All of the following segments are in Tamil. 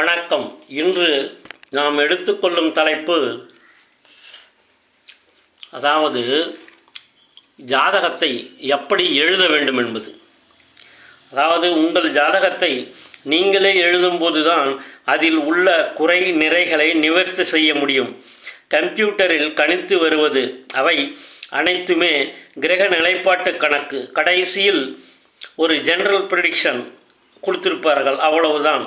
வணக்கம். இன்று நாம் எடுத்துக்கொள்ளும் தலைப்பு அதாவது ஜாதகத்தை எப்படி எழுத வேண்டும் என்பது. அதாவது உங்கள் ஜாதகத்தை நீங்களே எழுதும்போது தான் அதில் உள்ள குறை நிறைகளை நிவர்த்தி செய்ய முடியும். கம்ப்யூட்டரில் கணித்து வருவது அவை அனைத்துமே கிரக நிலைப்பாட்டு கணக்கு. கடைசியில் ஒரு ஜெனரல் ப்ரிடிக்ஷன் கொடுத்திருப்பார்கள். அவ்வளவுதான்.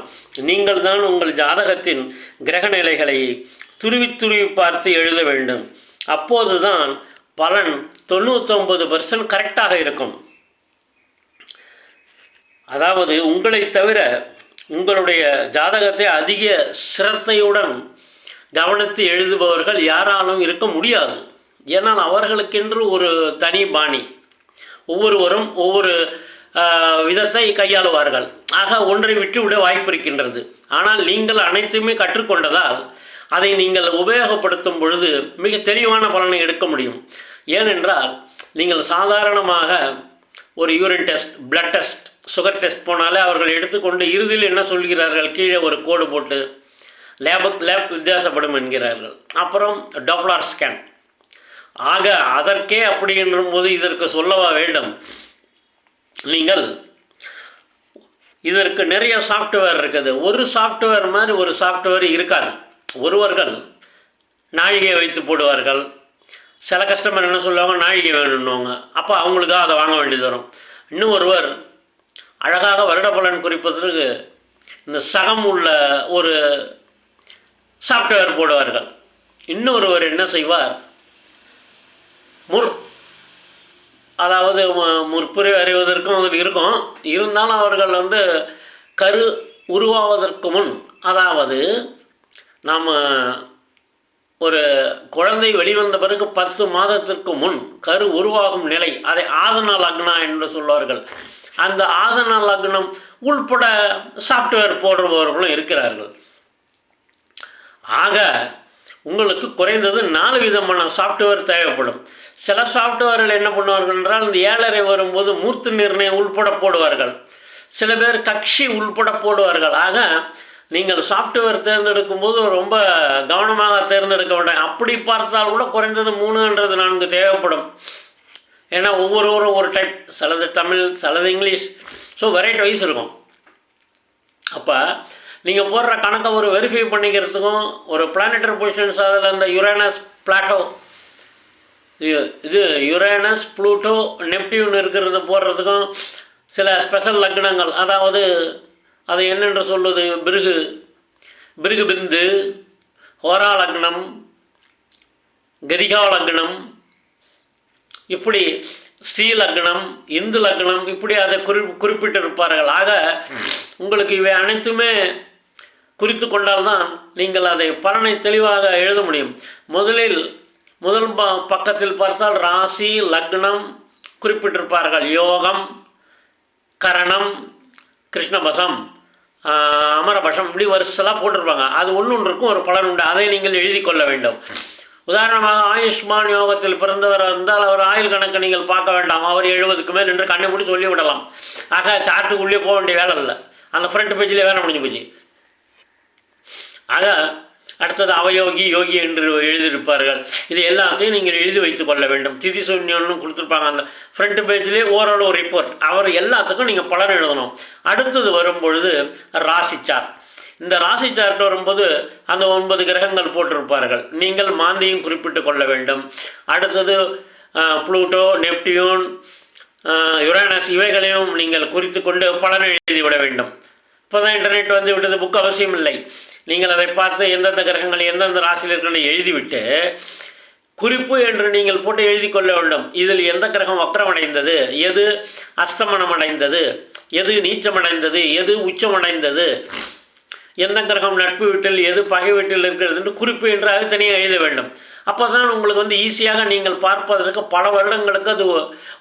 நீங்கள் தான் உங்கள் ஜாதகத்தின் கிரக நிலைகளை துருவி துருவி பார்த்து எழுத வேண்டும். அப்போதுதான் பலன் தொண்ணூத்தொம்பது பர்சன்ட் கரெக்டாக இருக்கும். அதாவது உங்களை தவிர உங்களுடைய ஜாதகத்தை அதிக சிரத்தையுடன் கவனித்து எழுதுபவர்கள் யாராலும் இருக்க முடியாது. ஏன்னால் அவர்களுக்கென்று ஒரு தனி பாணி. ஒவ்வொருவரும் ஒவ்வொரு விதத்தை கையாளுவார்கள். ஆக ஒன்றை விட்டுவிட வாய்ப்பு இருக்கின்றது ஆனால் நீங்கள் அனைத்துமே கற்றுக்கொண்டதால் அதை நீங்கள் உபயோகப்படுத்தும் பொழுது மிக தெளிவான பலனை எடுக்க முடியும். ஏனென்றால் நீங்கள் சாதாரணமாக ஒரு urine test blood test sugar test போனாலே அவர்கள் எடுத்துக்கொண்டு இறுதியில் என்ன சொல்கிறார்கள்? கீழே ஒரு கோடு போட்டு லேபுக்கு லேப் வித்தியாசப்படும் என்கிறார்கள். அப்புறம் டப்ளார் ஸ்கேன் ஆக அதற்கே அப்படி போது இதற்கு சொல்லவா வேண்டும்? நீங்கள் இதற்கு நிறைய சாஃப்ட்வேர் இருக்குது. ஒரு சாஃப்ட்வேர் மாதிரி ஒரு சாஃப்ட்வேர் இருக்காது. ஒருவர்கள் நாழிகை வைத்து போடுவார்கள். சில கஸ்டமர் என்ன சொல்லுவாங்க? நாழிகை வேணும்னுவாங்க. அப்போ அவங்களுக்காக அதை வாங்க வேண்டியது வரும். இன்னும் ஒருவர் அழகாக வருட பலன் குறிப்பதற்கு இந்த சகம் உள்ள ஒரு சாஃப்ட்வேர் போடுவார்கள். இன்னொருவர் என்ன செய்வார் முற் அதாவது முற்புரை அறிவதற்கும் அதில் இருக்கும். இருந்தாலும் அவர்கள் வந்து கரு உருவாவதற்கு முன் அதாவது நாம் ஒரு குழந்தை வெளிவந்த பிறகு பத்து மாதத்திற்கு முன் கரு உருவாகும் நிலை அதை ஆதன லக்னா என்று சொல்வார்கள். அந்த ஆதன லக்னம் உள்பட சாஃப்ட்வேர் போடுபவர்களும் இருக்கிறார்கள். ஆக உங்களுக்கு குறைந்தது நாலு விதமான சாஃப்ட்வேர் தேவைப்படும். சில சாஃப்ட்வேர்கள் என்ன பண்ணுவார்கள் என்றால் இந்த ஏழரை வரும்போது மூர்த்த நிர்ணயம் உள்பட போடுவார்கள். சில பேர் கட்சி உள்பட போடுவார்கள். ஆக நீங்கள் சாஃப்ட்வேர் தேர்ந்தெடுக்கும் போது ரொம்ப கவனமாக தேர்ந்தெடுக்க வேண்டாம். அப்படி பார்த்தால் கூட குறைந்தது மூணுன்றது நான்கு தேவைப்படும். ஏன்னா ஒவ்வொருவரும் ஒரு டைப் சிலது தமிழ் சிலது இங்கிலீஷ். ஸோ வெரைட்டி வைஸ் இருக்கும். அப்போ நீங்கள் போடுற கணக்கை ஒரு வெரிஃபை பண்ணிக்கிறதுக்கும் ஒரு பிளானட்டரி பொசிஷன்ஸ் அதில் இந்த யுரேனஸ் பிளாட்டோ இது யுரேனஸ் ப்ளூட்டோ நெப்டியூன் இருக்கிறது போடுறதுக்கும் சில ஸ்பெஷல் லக்னங்கள். அதாவது அது என்னென்று சொல்வது பிருகு பிருகு பிந்து ஹோரா லக்னம் கதிகா லக்னம் இப்படி ஸ்ரீ லக்னம் இந்து லக்னம் இப்படி அதை குறி குறிப்பிட்டிருப்பார்கள். ஆக உங்களுக்கு இவை அனைத்துமே குறித்து கொண்டால்தான் நீங்கள் அதை பலனை தெளிவாக எழுத முடியும். முதலில் முதல் ப பக்கத்தில் பார்த்தால் ராசி லக்னம் குறிப்பிட்டிருப்பார்கள். யோகம் கரணம் கிருஷ்ணபசம் அமரபசம் இப்படி வரிசலாக போட்டிருப்பாங்க. அது ஒன்று ஒன்றுக்கும் ஒரு பலன் உண்டு. அதை நீங்கள் எழுதி கொள்ள வேண்டும். உதாரணமாக ஆயுஷ்மான் யோகத்தில் பிறந்தவர் இருந்தால் அவர் ஆயுள் கணக்கு நீங்கள் பார்க்க வேண்டாம். அவர் எழுபதுக்கு மேல் நின்று கண்ணை மூடி சொல்லி விடலாம் ஆக சார்ட்டுக்குள்ளே போக வேண்டிய வேலை இல்லை. அந்த ஃப்ரண்ட் பேஜில் வேலை முடிஞ்சு போச்சு. ஆக அடுத்தது அவயோகி யோகி என்று எழுதியிருப்பார்கள். இது எல்லாத்தையும் நீங்கள் எழுதி வைத்துக் கொள்ள வேண்டும். திதி சூன்யம்னு கொடுத்துருப்பாங்க. அந்த ஃப்ரண்ட் பேஜ்லேயே ஓரளவு ஒரு ரிப்போர்ட் அவர் எல்லாத்துக்கும் நீங்கள் பலன் எழுதணும். அடுத்தது வரும்பொழுது ராசிச்சார். இந்த ராசி சார்ட் வரும்போது அந்த ஒன்பது கிரகங்கள் போட்டிருப்பார்கள். நீங்கள் மாந்தியும் குறிப்பிட்டு கொள்ள வேண்டும். அடுத்தது ப்ளூட்டோ புளூட்டோ நெப்டியூன் யுரேனஸ் இவைகளையும் நீங்கள் குறித்து கொண்டு பலன் எழுதிவிட வேண்டும். இப்போ தான் இன்டர்நெட் வந்து விட்டது புக் அவசியம் இல்லை. நீங்கள் அதை பார்த்து எந்தெந்த கிரகங்கள் எந்தெந்த ராசியில் இருக்குன்னு எழுதிவிட்டு குறிப்பு என்று நீங்கள் போட்டு எழுதி கொள்ள வேண்டும். இதில் எந்த கிரகம் வக்ரமடைந்தது? எது அஸ்தமனம் அடைந்தது எது நீச்சமடைந்தது? எது உச்சமடைந்தது? எந்த கிரகம் நட்பு வீட்டில் எது பகை வீட்டில் இருக்கிறது என்று குறிப்பு என்று தனியாக எழுத வேண்டும். அப்போ தான் உங்களுக்கு வந்து ஈஸியாக நீங்கள் பார்ப்பதற்கு பல வருடங்களுக்கு அது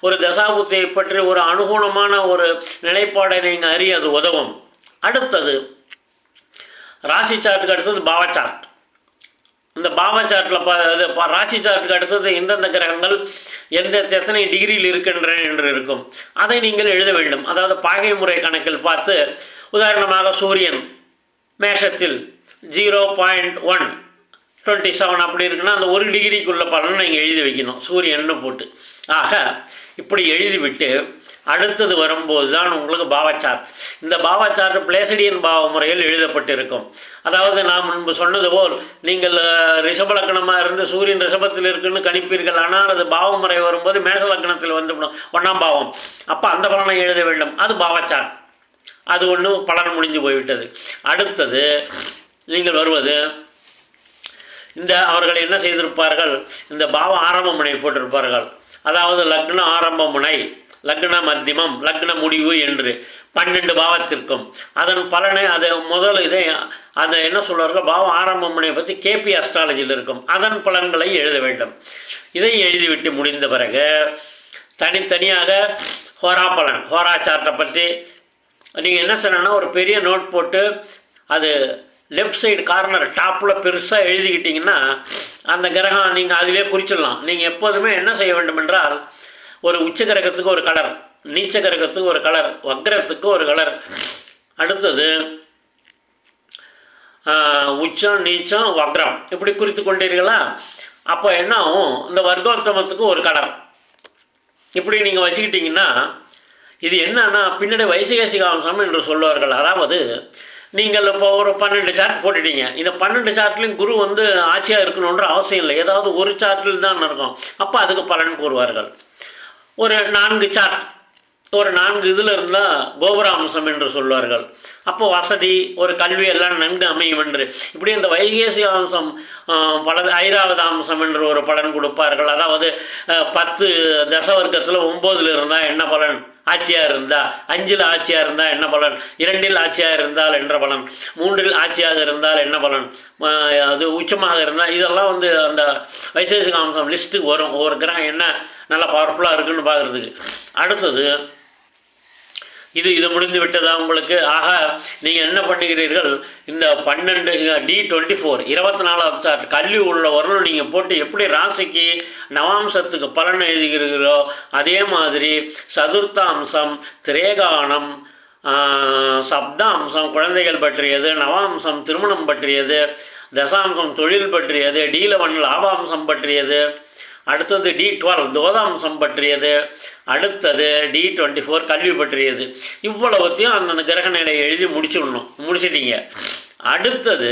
ஒரு தசாபுத்தியை பற்றி ஒரு அனுகூலமான ஒரு நிலைப்பாடை நீங்கள் அறிய அது உதவும். அடுத்தது ராசி சார்ட்டுக்கு அடுத்தது பாவ சார்ட். இந்த பாவ சார்ட்டில் பா ராசி சார்ட்டுக்கு அடுத்தது எந்தெந்த கிரகங்கள் எந்த எத்தனை டிகிரியில் இருக்கின்றன என்று இருக்கும். அதை நீங்கள் எழுத வேண்டும். அதாவது பாகை முறை கணக்கில் பார்த்து உதாரணமாக சூரியன் மேஷத்தில் zero point one twenty seven அப்படி இருக்குன்னா அந்த ஒரு டிகிரிக்குள்ள பலனை நீங்கள் எழுதி வைக்கணும். சூரியன்னு போட்டு. ஆக இப்படி எழுதிவிட்டு அடுத்தது வரும்போது தான் உங்களுக்கு பாவச்சார். இந்த பாவச்சார் பிளேசடியன் பாவ முறையில் எழுதப்பட்டிருக்கும். அதாவது நான் முன்பு சொன்னது போல் நீங்கள் ரிஷபலக்கணமாக இருந்து சூரியன் ரிஷபத்தில் இருக்குன்னு கணிப்பீர்கள். ஆனால் அது பாவ முறை வரும்போது மேஷ லக்னத்தில் வந்து ஒன்றாம் பாவம். அப்போ அந்த பலனை எழுத வேண்டும். அது பாவச்சார். அது ஒன்று பலன் முடிஞ்சு போய்விட்டது. அடுத்தது நீங்கள் வருவது இந்த அவர்கள் என்ன செய்திருப்பார்கள்? இந்த பாவ ஆரம்ப முனை போட்டிருப்பார்கள். அதாவது லக்ன ஆரம்ப முனை லக்ன மத்தியமம் லக்ன முடிவு என்று பன்னெண்டு பாவத்திற்கும். அதன் பலனை அது முதல் இதை அந்த என்ன சொல்வார்கள்? பாவ ஆரம்ப முனையை பற்றி கேபி அஸ்ட்ராலஜியில் இருக்கும். அதன் பலன்களை எழுத வேண்டும். இதை எழுதிவிட்டு முடிந்த பிறகு தனித்தனியாக ஹோரா பலன் ஹோரா சார்ட்டை பற்றி நீங்கள் என்ன சொன்னால் ஒரு பெரிய நோட் போட்டு அது லெஃப்ட் சைடு கார்னர் டாப்பில் பெருசாக எழுதிக்கிட்டிங்கன்னா அந்த கிரகம் நீங்கள் அதிலே குறிச்சிடலாம். நீங்கள் எப்போதுமே என்ன செய்ய வேண்டும் என்றால் ஒரு உச்ச கிரகத்துக்கு ஒரு கலர் நீச்ச கிரகத்துக்கு ஒரு கலர் வக்ரத்துக்கு ஒரு கலர் அடுத்தது உச்சம் நீச்சம் வக்ரம். இப்படி குறித்து கொண்டீர்களா? அப்போ என்ன ஆகும்? இந்த வர்க்கோத்தமத்துக்கு ஒரு கலர் இப்படி நீங்கள் வச்சுக்கிட்டிங்கன்னா இது என்னன்னா பின்னாடி வைசிகசிகாம்சம் என்று சொல்வார்கள் அதாவது நீங்கள் இப்போ ஒரு பன்னெண்டு சார்ட் போட்டுட்டீங்க. இந்த பன்னெண்டு சார்ட்லையும் குரு வந்து ஆட்சியாக இருக்கணுன்ற அவசியம் இல்லை. ஏதாவது ஒரு சார்ட்டில் தான் இருக்கும் அப்போ அதுக்கு பலன் கூறுவார்கள். ஒரு நான்கு சார்ட் ஒரு நான்கு இதில் இருந்தால் கோபுராம்சம் என்று சொல்வார்கள். அப்போ வசதி ஒரு கல்வி எல்லாம் நன்கு அமையும் என்று. இப்படி இந்த வைகேசி அம்சம் பல ஐராவது அம்சம் என்று ஒரு பலன் கொடுப்பார்கள். அதாவது பத்து தசவர்க்கத்தில் ஒம்போதில் இருந்தால் என்ன பலன்? ஆட்சியாக இருந்தால் அஞ்சில் ஆட்சியாக இருந்தால் என்ன பலன்? இரண்டில் ஆட்சியாக இருந்தால் என்ற பலன்? மூன்றில் ஆட்சியாக இருந்தால் என்ன பலன்? அது உச்சமாக இருந்தால் இதெல்லாம் வந்து அந்த வைசேஷிக அம்சம் லிஸ்ட்டுக்கு வரும். ஒவ்வொரு கிரகம் என்ன? நல்லா பவர்ஃபுல்லாக இருக்குன்னு பார்க்குறதுக்கு. அடுத்தது இது இது முடிந்து விட்டதா உங்களுக்கு? ஆக நீங்கள் என்ன பண்ணுகிறீர்கள்? இந்த பன்னெண்டு டி டுவெண்ட்டி ஃபோர் இருபத்தி நாலாவது சார்ட் கல்வி உள்ள வரலும் நீங்கள் போட்டு எப்படி ராசிக்கு நவாம்சத்துக்கு பலன் எழுதுகிறீர்களோ அதே மாதிரி சதுர்த்தாம்சம் திரேகானம் சப்தாம்சம் குழந்தைகள் பற்றியது நவாம்சம் திருமணம் பற்றியது தசாம்சம் தொழில் பற்றியது டீலவன் லாபாம்சம் பற்றியது அடுத்தது டி டுவெல் தோதாம்சம் பற்றியது. அடுத்தது டி டுவெண்ட்டி ஃபோர் கல்வி பற்றியது. இவ்வளவுத்தையும் அந்தந்த கிரக நிலையை எழுதி முடிச்சுடணும். முடிச்சிட்டீங்க. அடுத்தது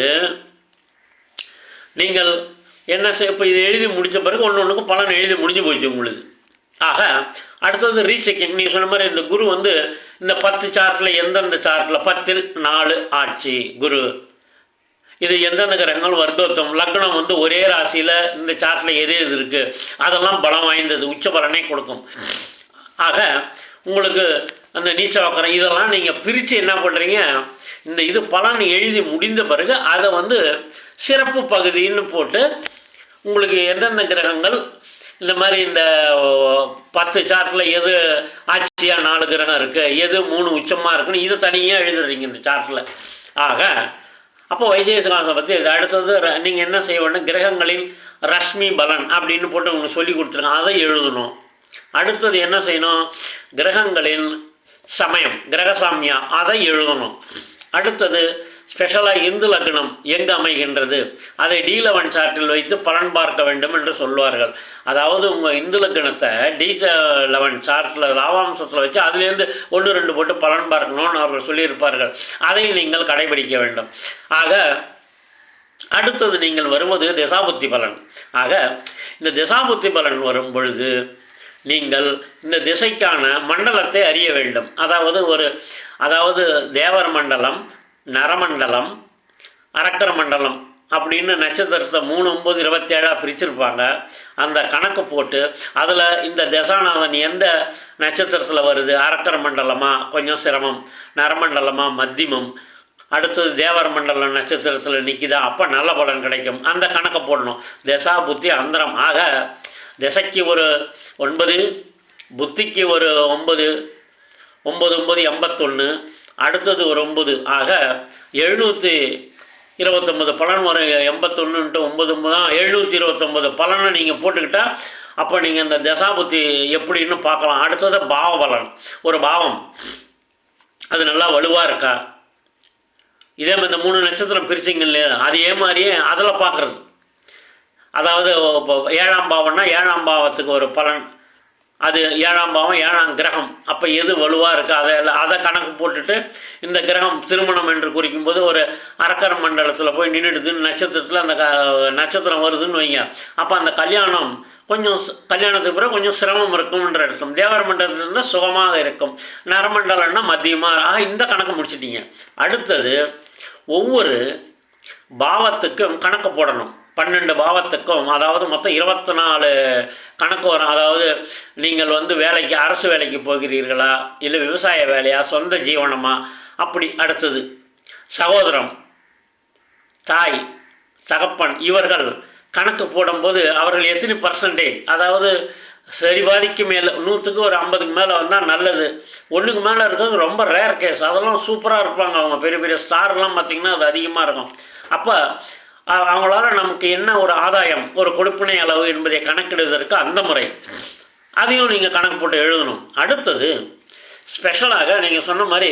நீங்கள் என்ன செய் இப்போ இது எழுதி முடித்த பிறகு ஒன்று ஒன்றுக்கும் பலன் எழுதி முடிஞ்சு போச்சு உங்களுக்கு. ஆக அடுத்தது ரீசெக்கிங். நீங்கள் சொன்ன மாதிரி இந்த குரு வந்து இந்த பத்து சார்ட்டில் எந்தெந்த சார்ட்டில் பத்தில் நாலு ஆட்சி குரு. இது எந்தெந்த கிரகங்கள் வர்க்கோத்தம் லக்னம் வந்து ஒரே ராசியில் இந்த சார்ட்டில் எது எது இருக்குது அதெல்லாம் பலம் வாய்ந்தது உச்ச பலனை கொடுக்கும். ஆக உங்களுக்கு அந்த நீச்ச வக்கரம் இதெல்லாம் நீங்கள் பிரித்து என்ன பண்ணுறீங்க இந்த இது பலன் எழுதி முடிந்த பிறகு அதை வந்து சிறப்பு பகுதின்னு போட்டு உங்களுக்கு எந்தெந்த கிரகங்கள்? இந்த மாதிரி இந்த பத்து சார்ட்டில் எது ஆட்சியாக நாலு கிரகம் இருக்குது எது மூணு உச்சமாக இருக்குன்னு இதை தனியாக எழுதுறீங்க இந்த சார்ட்டில் ஆக அப்போ வைஜயசுகாசம் பற்றி அடுத்தது நீங்கள் என்ன செய்யணும்னா கிரகங்களின் ரஷ்மி பலன் அப்படின்னு போட்டு உங்களுக்கு சொல்லி கொடுத்துருக்காங்க அதை எழுதணும். அடுத்தது என்ன செய்யணும்? கிரகங்களின் சமயம் கிரகசாமியா அதை எழுதணும். அடுத்தது ஸ்பெஷலாக இந்து லக்னம் எங்கு அமைகின்றது? அதை டி லெவன் சார்ட்டில் வைத்து பலன் பார்க்க வேண்டும் என்று சொல்வார்கள் அதாவது உங்கள் இந்து லக்னத்தை டி லெவன் சார்ட்டில் லாவாம்சத்தில் வச்சு அதுலேருந்து ஒன்று ரெண்டு போட்டு பலன் பார்க்கணும்னு அவர்கள் சொல்லியிருப்பார்கள். அதை நீங்கள் கடைபிடிக்க வேண்டும். ஆக அடுத்தது நீங்கள் வருவது திசாபுத்தி பலன். ஆக இந்த திசாபுத்தி பலன் வரும் பொழுது நீங்கள் இந்த திசைக்கான மண்டலத்தை அறிய வேண்டும். அதாவது ஒரு அதாவது தேவர் மண்டலம் நரமண்டலம் அரக்கர மண்டலம் அப்படின்னு நட்சத்திரத்தை மூணு ஒம்பது இருபத்தேழாக பிரிச்சிருப்பாங்க. அந்த கணக்கு போட்டு அதில் இந்த தசாநாதன் எந்த நட்சத்திரத்தில் வருது? அரக்கர மண்டலமா கொஞ்சம் சிரமம். நரமண்டலமா? மத்தியமம். அடுத்தது தேவர் மண்டலம் நட்சத்திரத்தில் நிற்கிதா அப்போ நல்ல பலன் கிடைக்கும். அந்த கணக்கை போடணும். தசா புத்தி அந்தரம். ஆக திசைக்கு ஒரு ஒன்பது புத்திக்கு ஒரு ஒன்பது ஒம்பது ஒம்பது எண்பத்தொன்று அடுத்தது ஒரு ஒம்பது ஆக எழுநூற்றி இருபத்தொம்பது பலன் வரும். எண்பத்தொன்னுன்ட்டு ஒம்பது தான் எழுநூற்றி இருபத்தொம்பது பலனை நீங்கள் போட்டுக்கிட்டால் அப்போ நீங்கள் இந்த தசாபுத்தி எப்படின்னு பார்க்கலாம். அடுத்தது பாவ பலன். ஒரு பாவம். அது நல்லா வலுவாக இருக்கா? இதே மாதிரி இந்த மூணு நட்சத்திரம் பிரிச்சிங்க இல்லையா? அதே மாதிரியே அதில் பார்க்குறது. அதாவது இப்போ ஏழாம் பாவம்னா ஏழாம் பாவத்துக்கு ஒரு பலன். அது ஏழாம் பாவம் ஏழாம் கிரகம். அப்போ எது வலுவாக இருக்குது அதை எல்லாம் அதை கணக்கு போட்டுட்டு இந்த கிரகம் திருமணம் என்று குறிக்கும்போது ஒரு அரக்கர மண்டலத்தில் போய் நின்றுடுது நட்சத்திரத்தில் அந்த க- நட்சத்திரம் வருதுன்னு வைங்க. அப்போ அந்த கல்யாணம் கொஞ்சம் கல்யாணத்துக்கு பிறகு கொஞ்சம் சிரமம் இருக்கும்ன்ற அர்த்தம். தேவர மண்டலத்தில் இருந்தால் சுகமாக இருக்கும். நரமண்டலம்னா மதியமாக ஆக இந்த கணக்கு முடிச்சிட்டீங்க. அடுத்தது ஒவ்வொரு பாவத்துக்கும் கணக்கு போடணும். பன்னெண்டு பாவத்துக்கும் அதாவது மொத்தம் இருபத்தி நாலு கணக்கு வரும். அதாவது நீங்கள் வந்து வேலைக்கு அரசு வேலைக்கு போகிறீர்களா? இல்லை விவசாய வேலையா? சொந்த ஜீவனமா? அப்படி அடுத்தது. சகோதரம் தாய் தகப்பன் இவர்கள் கணக்கு போடும்போது அவர்கள் எத்தனை பர்சன்டேஜ் அதாவது சரிபாதிக்கு மேலே நூற்றுக்கு ஒரு ஐம்பதுக்கு மேலே வந்தால் நல்லது. ஒன்றுக்கு மேலே இருக்கிறது ரொம்ப ரேர் கேஸ் அதெல்லாம் சூப்பராக இருப்பாங்க அவங்க. பெரிய பெரிய ஸ்டார்லாம் பார்த்திங்கன்னா அது அதிகமாக இருக்கும். அப்போ அவங்களால நமக்கு என்ன ஒரு ஆதாயம் ஒரு கொடுப்பினை அளவு என்பதை கணக்கிடுவதற்கு அந்த முறை. அதையும் நீங்கள் கணக்கு போட்டு எழுதணும். அடுத்தது ஸ்பெஷலாக நீங்கள் சொன்ன மாதிரி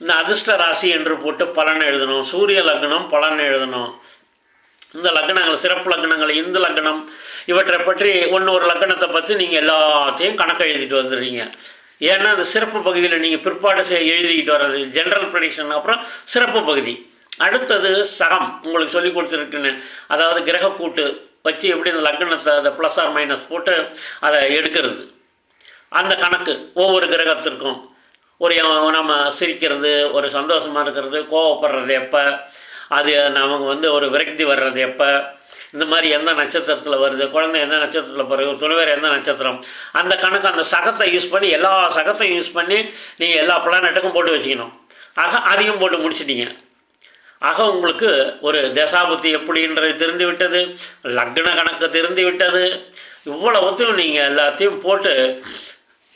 இந்த அதிர்ஷ்ட ராசி என்று போட்டு பலன் எழுதணும் சூரிய லக்னம் பலன் எழுதணும். இந்த லக்னங்கள் சிறப்பு லக்னங்கள் இந்து லக்னம் இவற்றை பற்றி ஒன்று ஒரு லக்னத்தை பற்றி நீங்கள் எல்லாத்தையும் கணக்கு எழுதிட்டு வந்துடுறீங்க. ஏன்னா அந்த சிறப்பு பகுதியில் நீங்கள் பிற்பாடு செய் எழுதிக்கிட்டு வர்றது ஜென்ரல் ப்ரெடிக்ஷன் அப்புறம் சிறப்பு பகுதி. அடுத்தது சகம் உங்களுக்கு சொல்லி கொடுத்துருக்குன்னு. அதாவது கிரக கூட்டு வச்சு எப்படி இந்த லக்னத்தை அதை ப்ளஸ் ஆர் மைனஸ் போட்டு அதை எடுக்கிறது. அந்த கணக்கு ஒவ்வொரு கிரகத்திற்கும். ஒரு நம்ம சிரிக்கிறது ஒரு சந்தோஷமாக இருக்கிறது கோவப்படுறது எப்போ? அது நமக்கு வந்து ஒரு விரக்தி வர்றது எப்போ? இந்த மாதிரி எந்த நட்சத்திரத்தில் வருது? குழந்தை எந்த நட்சத்திரத்தில் பிறகு? துணைவர் எந்த நட்சத்திரம்? அந்த கணக்கு அந்த சகத்தை யூஸ் பண்ணி எல்லா சகத்தையும் யூஸ் பண்ணி நீங்கள் எல்லா பிளானட்டுக்கும் போட்டு வச்சுக்கணும். ஆக அதையும் போட்டு முடிச்சிட்டீங்க. ஆக உங்களுக்கு ஒரு தசாபுத்தி எப்படின்றது தெரிந்து விட்டது லக்ன கணக்கு தெரிந்து விட்டது இவ்வளவுத்தையும் நீங்கள் எல்லாத்தையும் போட்டு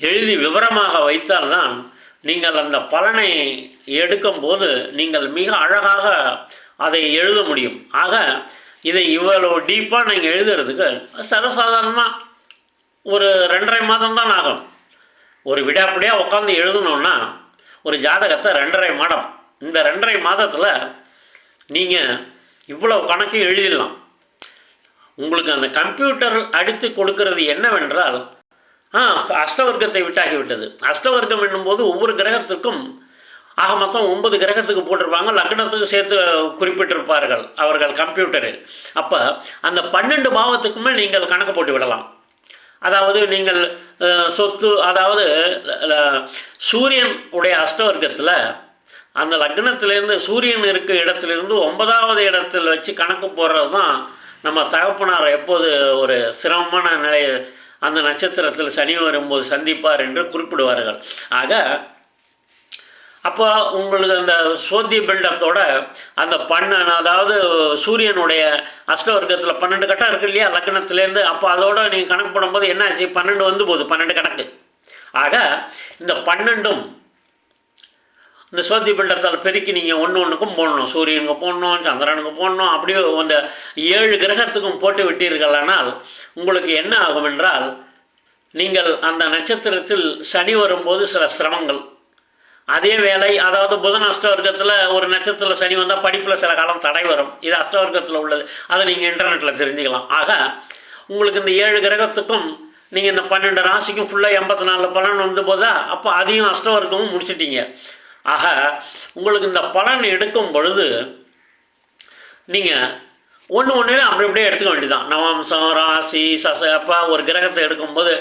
எழுதி விவரமாக வைத்தால்தான் நீங்கள் அந்த பலனை எடுக்கும்போது நீங்கள் மிக அழகாக அதை எழுத முடியும். ஆக இதை இவ்வளோ டீப்பாக நீங்கள் எழுதுறதுக்கு சர்வசாதாரணமாக ஒரு ரெண்டரை மாதம் தான் ஆகும். ஒரு விடாப்பிடியாக உட்காந்து எழுதணுன்னா ஒரு ஜாதகத்தை ரெண்டரை மாதம். இந்த ரெண்டரை மாதத்தில் நீங்கள் இவ்வளோ கணக்கையும் எழுதிடலாம். உங்களுக்கு அந்த கம்ப்யூட்டர் அடித்து கொடுக்கிறது என்னவென்றால் ஆ அஷ்டவர்க்கத்தை விட்டாகிவிட்டது. அஷ்டவர்க்கம் என்னும்போது ஒவ்வொரு கிரகத்துக்கும் ஆக மொத்தம் ஒன்பது கிரகத்துக்கு போட்டிருப்பாங்க. லக்னத்துக்கு சேர்த்து குறிப்பிட்டிருப்பார்கள் அவர்கள் கம்ப்யூட்டரில். அப்போ அந்த பன்னெண்டு பாவத்துக்குமே நீங்கள் கணக்கு போட்டு விடலாம். அதாவது நீங்கள் சொத்து அதாவது சூரியன் உடைய அஷ்டவர்க்கத்தில் அந்த லக்னத்திலேருந்து சூரியன் இருக்க இடத்துலேருந்து ஒன்பதாவது இடத்தில் வச்சு கணக்கு போடுறது தான் நம்ம தகப்பனார் எப்போது ஒரு சிரமமான நிலை அந்த நட்சத்திரத்தில் சனி வரும்போது சந்திப்பார் என்று குறிப்பிடுவார்கள். ஆக அப்போ உங்களுக்கு அந்த சோத்திய பில்டத்தோட அந்த பண்ண அதாவது சூரியனுடைய அஷ்டவர்க்கத்தில் பன்னெண்டு கட்டம் இருக்கு இல்லையா லக்னத்துலேருந்து அப்போ அதோட நீங்கள் கணக்கு போடும்போது என்ன ஆச்சு பன்னெண்டு வந்து போகுது பன்னெண்டு கணக்கு. ஆக இந்த பன்னெண்டும் இந்த சோத்தி பில்டத்தால் பெருக்கி நீங்கள் ஒன்று ஒன்றுக்கும் போடணும். சூரியனுக்கு போடணும் சந்திரனுக்கு போடணும் அப்படியே அந்த ஏழு கிரகத்துக்கும் போட்டு விட்டீர்களானால் உங்களுக்கு என்ன ஆகும் என்றால் நீங்கள் அந்த நட்சத்திரத்தில் சனி வரும்போது சில சிரமங்கள். அதே வேலை அதாவது புதன் அஷ்டவர்க்கத்தில் ஒரு நட்சத்திரத்தில் சனி வந்தால் படிப்பில் சில காலம் தடை வரும். இது அஷ்டவர்க்கத்தில் உள்ளது. அதை நீங்கள் இன்டர்நெட்டில் தெரிஞ்சுக்கலாம். ஆக உங்களுக்கு இந்த ஏழு கிரகத்துக்கும் நீங்கள் இந்த பன்னெண்டு ராசிக்கும் ஃபுல்லாக எண்பத்தி நாலு பலன் வந்து போதா அப்போ அதையும் அஷ்டவர்க்கமும் முடிச்சிட்டீங்க. ஆக உங்களுக்கு இந்த பலன் எடுக்கும் பொழுது நீங்கள் ஒன்று ஒன்று அப்படி அப்படியே எடுத்துக்க வேண்டியதான் நவம்சம் ராசி சச அப்போ ஒரு கிரகத்தை எடுக்கும்போது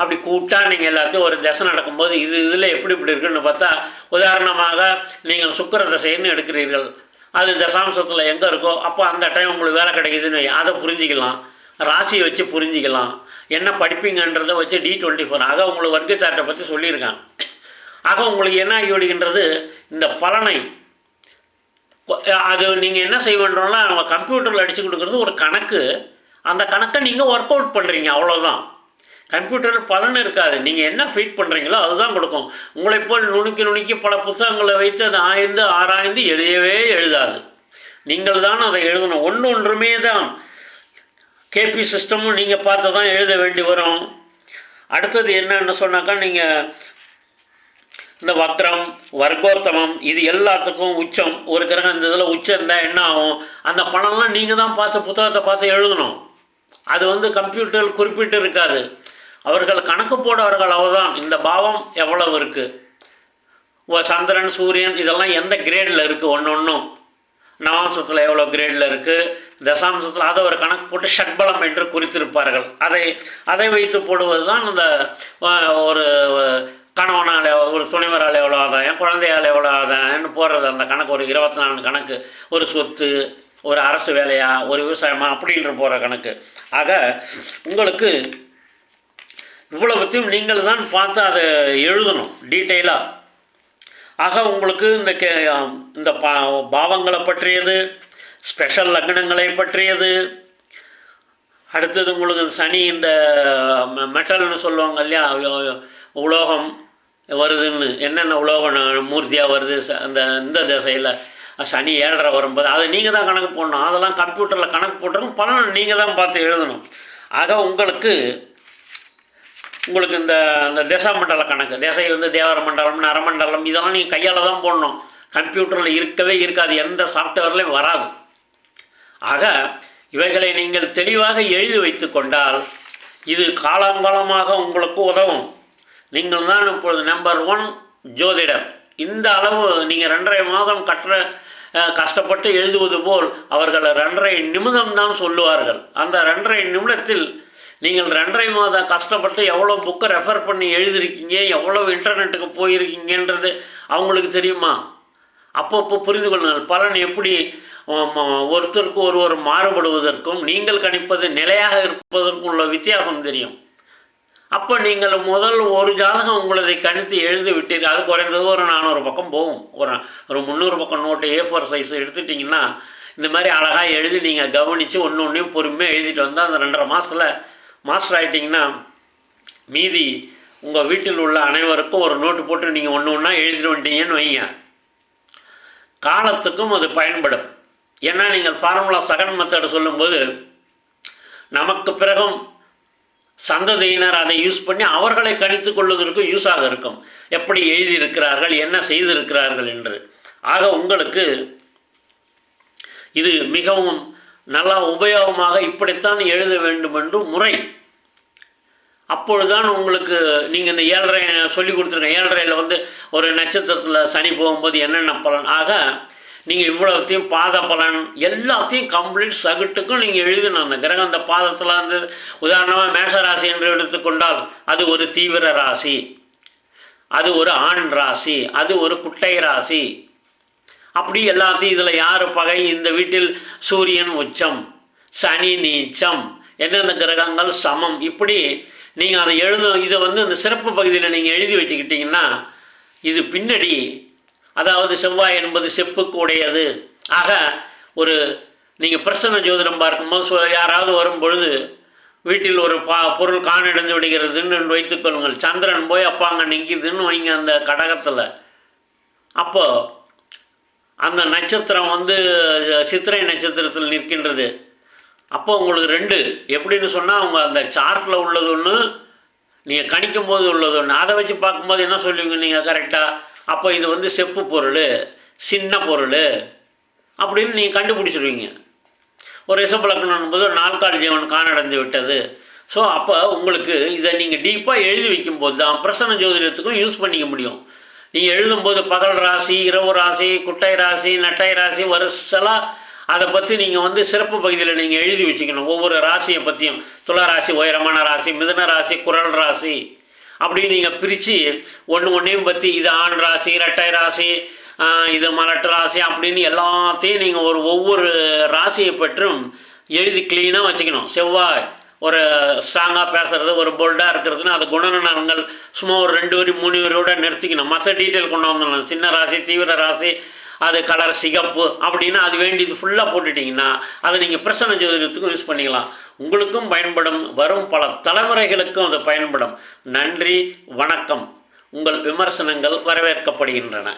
அப்படி கூப்பிட்டா நீங்கள் எல்லாத்தையும் ஒரு தசை நடக்கும்போது இது இதில் எப்படி இப்படி இருக்குன்னு பார்த்தா உதாரணமாக நீங்கள் சுக்கிர தசைன்னு எடுக்கிறீர்கள். அது தசாம்சத்தில் எங்கே இருக்கோ அப்போ அந்த டைம் உங்களுக்கு வேலை கிடைக்குதுன்னு அதை புரிஞ்சிக்கலாம். ராசியை வச்சு புரிஞ்சிக்கலாம். என்ன படிப்பீங்கன்றதை வச்சு டி டுவெண்ட்டி ஃபோர் ஆக உங்களுக்கு வர்க்க பற்றி சொல்லியிருக்காங்க. ஆக உங்களுக்கு என்ன ஆகிவிடுகின்றது இந்த பலனை. அது நீங்கள் என்ன செய்ய வேண்டும்னா நம்ம கம்ப்யூட்டரில் அடித்து கொடுக்குறது ஒரு கணக்கு. அந்த கணக்கை நீங்கள் ஒர்க் அவுட் பண்ணுறீங்க அவ்வளோதான் கம்ப்யூட்டரில் பலன் இருக்காது. நீங்கள் என்ன ஃபீட் பண்ணுறீங்களோ அதுதான் கொடுக்கும். உங்களை போல் நுணுக்கி நுணுக்கி பல புத்தகங்களை வைத்து அதை ஆய்ந்து ஆராய்ந்து எழுதவே எழுதாது. நீங்கள் தான் அதை எழுதணும். ஒன்று ஒன்றுமே தான். கேபி சிஸ்டமும் நீங்கள் பார்த்து தான் எழுத வேண்டி வரும். அடுத்தது என்னன்னு சொன்னாக்கா நீங்கள் இந்த வக்ரம் வர்க்கோத்தமம் இது எல்லாத்துக்கும் உச்சம். ஒரு கிரகம் இந்த இதில் உச்சம் இருந்தால் என்ன ஆகும்? அந்த பணம்லாம் நீங்கள் தான் பார்த்து புத்தகத்தை பார்த்து எழுதணும். அது வந்து கம்ப்யூட்டர் குறிப்பிட்டு இருக்காது. அவர்கள் கணக்கு போடுவார்கள் அவதான் இந்த பாவம் எவ்வளவு இருக்குது சந்திரன் சூரியன் இதெல்லாம் எந்த கிரேடில் இருக்குது ஒன்று ஒன்றும் நவாம்சத்தில் எவ்வளோ கிரேடில் இருக்குது தசாம்சத்தில் அதை ஒரு கணக்கு போட்டு ஷட்பலம் என்று குறித்திருப்பார்கள். அதை அதை வைத்து போடுவது தான் இந்த ஒரு கணவனால் ஒரு துணைவரால் எவ்வளோ ஆதாயம் குழந்தையால் எவ்வளோ ஆதாயம்னு போடுறது அந்த கணக்கு ஒரு இருபத்தி நாலு கணக்கு ஒரு சொத்து ஒரு அரசு வேலையா ஒரு விவசாயமா அப்படின்ற போகிற கணக்கு. ஆக உங்களுக்கு இவ்வளவுத்தையும் நீங்கள் தான் பார்த்து அதை எழுதணும் டீட்டெயிலாக ஆக உங்களுக்கு இந்த கே இந்த பா பாவங்களை பற்றியது ஸ்பெஷல் லக்னங்களை பற்றியது அடுத்தது உங்களுக்கு சனி இந்த மெ- மெட்டல்னு சொல்லுவாங்க இல்லையா உலோகம் வருதுன்னு என்னென்ன உலோகம் மூர்த்தியாக வருது ச- அந்த இந்த திசையில். சனி ஏழரை வரும்போது அதை நீங்கள் தான் கணக்கு போடணும். அதெல்லாம் கம்ப்யூட்டரில் கணக்கு போட்டிருக்கும் பலன் நீங்கள் தான் பார்த்து எழுதணும். ஆக உங்களுக்கு உங்களுக்கு இந்த இந்த தசாமண்டல கணக்கு திசை வந்து தேவர மண்டலம் நரமண்டலம் இதெல்லாம் நீங்கள் கையால் தான் போடணும். கம்ப்யூட்டரில் இருக்கவே இருக்காது எந்த சாஃப்ட்வேர்லையும் வராது. ஆக இவைகளை நீங்கள் தெளிவாக எழுதி வைத்து கொண்டால் இது காலங்காலமாக உங்களுக்கு உதவும். நீங்கள் தான் இப்பொழுது நம்பர் ஒன் ஜோதிடர் இந்த அளவு நீங்கள் ரெண்டரை மாதம் கற்ற கஷ்டப்பட்டு எழுதுவது போல் அவர்கள் ரெண்டரை நிமிடம் தான் சொல்லுவார்கள். அந்த ரெண்டரை நிமிடத்தில் நீங்கள் ரெண்டரை மாதம் கஷ்டப்பட்டு எவ்வளோ புக்கை ரெஃபர் பண்ணி எழுதிருக்கீங்க எவ்வளோ இன்டர்நெட்டுக்கு போயிருக்கீங்கன்றது அவங்களுக்கு தெரியுமா? அப்பப்போ புரிந்து கொள்ளுங்கள். பலன் எப்படி ஒருத்தருக்கு ஒருவர் மாறுபடுவதற்கும் நீங்கள் கணிப்பது நிலையாக இருப்பதற்கும் உள்ள வித்தியாசம் தெரியும். அப்போ நீங்கள் முதல் ஒரு ஜாதகம் உங்களதை கணித்து எழுதி விட்டீர்கள். அது குறைந்தது ஒரு நானூறு பக்கம் போகும். ஒரு ஒரு முந்நூறு பக்கம் நோட்டு ஏ ஃபோர் சைஸ் எடுத்துட்டிங்கன்னா இந்த மாதிரி அழகாக எழுதி நீங்கள் கவனித்து ஒன்று ஒன்றையும் பொறுமையாக எழுதிட்டு வந்தால் அந்த ரெண்டரை மாதத்தில் மாஸ்டர் ஆகிட்டிங்கன்னா மீதி உங்கள் வீட்டில் உள்ள அனைவருக்கும் ஒரு நோட்டு போட்டு நீங்கள் ஒன்று ஒன்றா எழுதிட்டு வந்துட்டீங்கன்னு வைங்க. காலத்துக்கும் அது பயன்படும். ஏன்னா நீங்கள் ஃபார்முலா செகண்ட் மெத்தடு சொல்லும்போது நமக்கு பிறகும் சந்ததியினர் அதை யூஸ் பண்ணி அவர்களை கணித்து கொள்வதற்கு யூஸாக இருக்கும். எப்படி எழுதியிருக்கிறார்கள் என்ன செய்திருக்கிறார்கள் என்று. ஆக உங்களுக்கு இது மிகவும் நல்லா உபயோகமாக இப்படித்தான் எழுத வேண்டும் என்று முறை. அப்பொழுதுதான் உங்களுக்கு நீங்கள் இந்த ஏழரை சொல்லி கொடுத்துருங்க ஏழரையில் வந்து ஒரு நட்சத்திரத்தில் சனி போகும்போது என்னென்ன பலன்? ஆக நீங்கள் இவ்வளோத்தையும் பாத பலன் எல்லாத்தையும் கம்ப்ளீட் சகுட்டுக்கும் நீங்கள் எழுதணும் அந்த கிரகம் அந்த பாதத்தில் வந்து உதாரணமாக மேஷராசி என்று எடுத்துக்கொண்டால் அது ஒரு தீவிர ராசி அது ஒரு ஆண் ராசி அது ஒரு குட்டை ராசி. அப்படி எல்லாத்தையும் இதில் யார் பகை? இந்த வீட்டில் சூரியன் உச்சம் சனி நீச்சம் எந்தெந்த கிரகங்கள் சமம்? இப்படி நீங்கள் அதை எழுதும் இதை வந்து இந்த சிறப்பு பகுதியில் நீங்கள் எழுதி வச்சுக்கிட்டிங்கன்னா இது பின்னாடி அதாவது செவ்வாய் என்பது செப்புக்கு உடையது ஆக ஒரு நீங்கள் பிரசன்ன ஜோதிடம் பார்க்கும்போது சொ- யாராவது வரும் பொழுது வீட்டில் ஒரு பா பொருள் காணடைந்து விடுகிறதுன்னு வைத்துக்கொள்ளுங்கள் சந்திரன் போய் அப்பா அங்கே நிற்கிதுன்னு வைங்க அந்த கடகத்தில். அப்போது அந்த நட்சத்திரம் வந்து சித்திரை நட்சத்திரத்தில் நிற்கின்றது. அப்போ உங்களுக்கு ரெண்டு எப்படின்னு சொன்னால் அவங்க அந்த சார்ட்டில் உள்ளது ஒன்று நீங்கள் கணிக்கும் போது உள்ளது ஒன்று அதை வச்சு பார்க்கும்போது என்ன சொல்லுவீங்க நீங்கள் கரெக்டாக அப்போ இது வந்து செப்பு பொருள் சின்ன பொருள் அப்படின்னு நீங்கள் கண்டுபிடிச்சிருவீங்க. ஒரு ரிஷபலக்கணம் போது நாற்காலி ஜீவன் காணடைந்து விட்டது. ஸோ அப்போ உங்களுக்கு இதை நீங்கள் டீப்பாக எழுதி வைக்கும்போது தான் பிரசன்ன ஜோதிடத்துக்கும் யூஸ் பண்ணிக்க முடியும். நீங்கள் எழுதும்போது பகல் ராசி இரவு ராசி குட்டை ராசி நட்டை ராசி வருஷலாக அதை பற்றி நீங்கள் வந்து சிறப்பு பகுதியில் நீங்கள் எழுதி வச்சுக்கணும். ஒவ்வொரு ராசியை பற்றியும் துளராசி ராசி உயரமான ராசி மிதன ராசி குரல் ராசி. அப்படின்னு நீங்கள் பிரித்து ஒன்று ஒன்றையும் பற்றி இது ஆண் ராசி இரட்டை ராசி இது மலட்டு ராசி அப்படின்னு எல்லாத்தையும் நீங்கள் ஒரு ஒவ்வொரு ராசியை பற்றும் எழுதி க்ளீனாக வச்சுக்கணும். செவ்வாய் ஒரு ஸ்ட்ராங்காக பேசுறது ஒரு போல்டாக இருக்கிறதுனா அது குணநலங்கள் சும்மா ஒரு ரெண்டு வரி மூணு வரியோட நிறுத்திக்கணும். மற்ற டீட்டெயில் கொண்டு வந்துடணும். சின்ன ராசி தீவிர ராசி அது கலர் சிகப்பு அப்படின்னு அது வேண்டியது ஃபுல்லாக போட்டுட்டிங்கன்னா அதை நீங்கள் பிரசன்ன ஜோதிடத்துக்கும் யூஸ் பண்ணிக்கலாம். உங்களுக்கும் பயன்படும் வரும் பல தலைமுறைகளுக்கும் அது பயன்படும். நன்றி வணக்கம். உங்கள் விமர்சனங்கள் வரவேற்கப்படுகின்றன.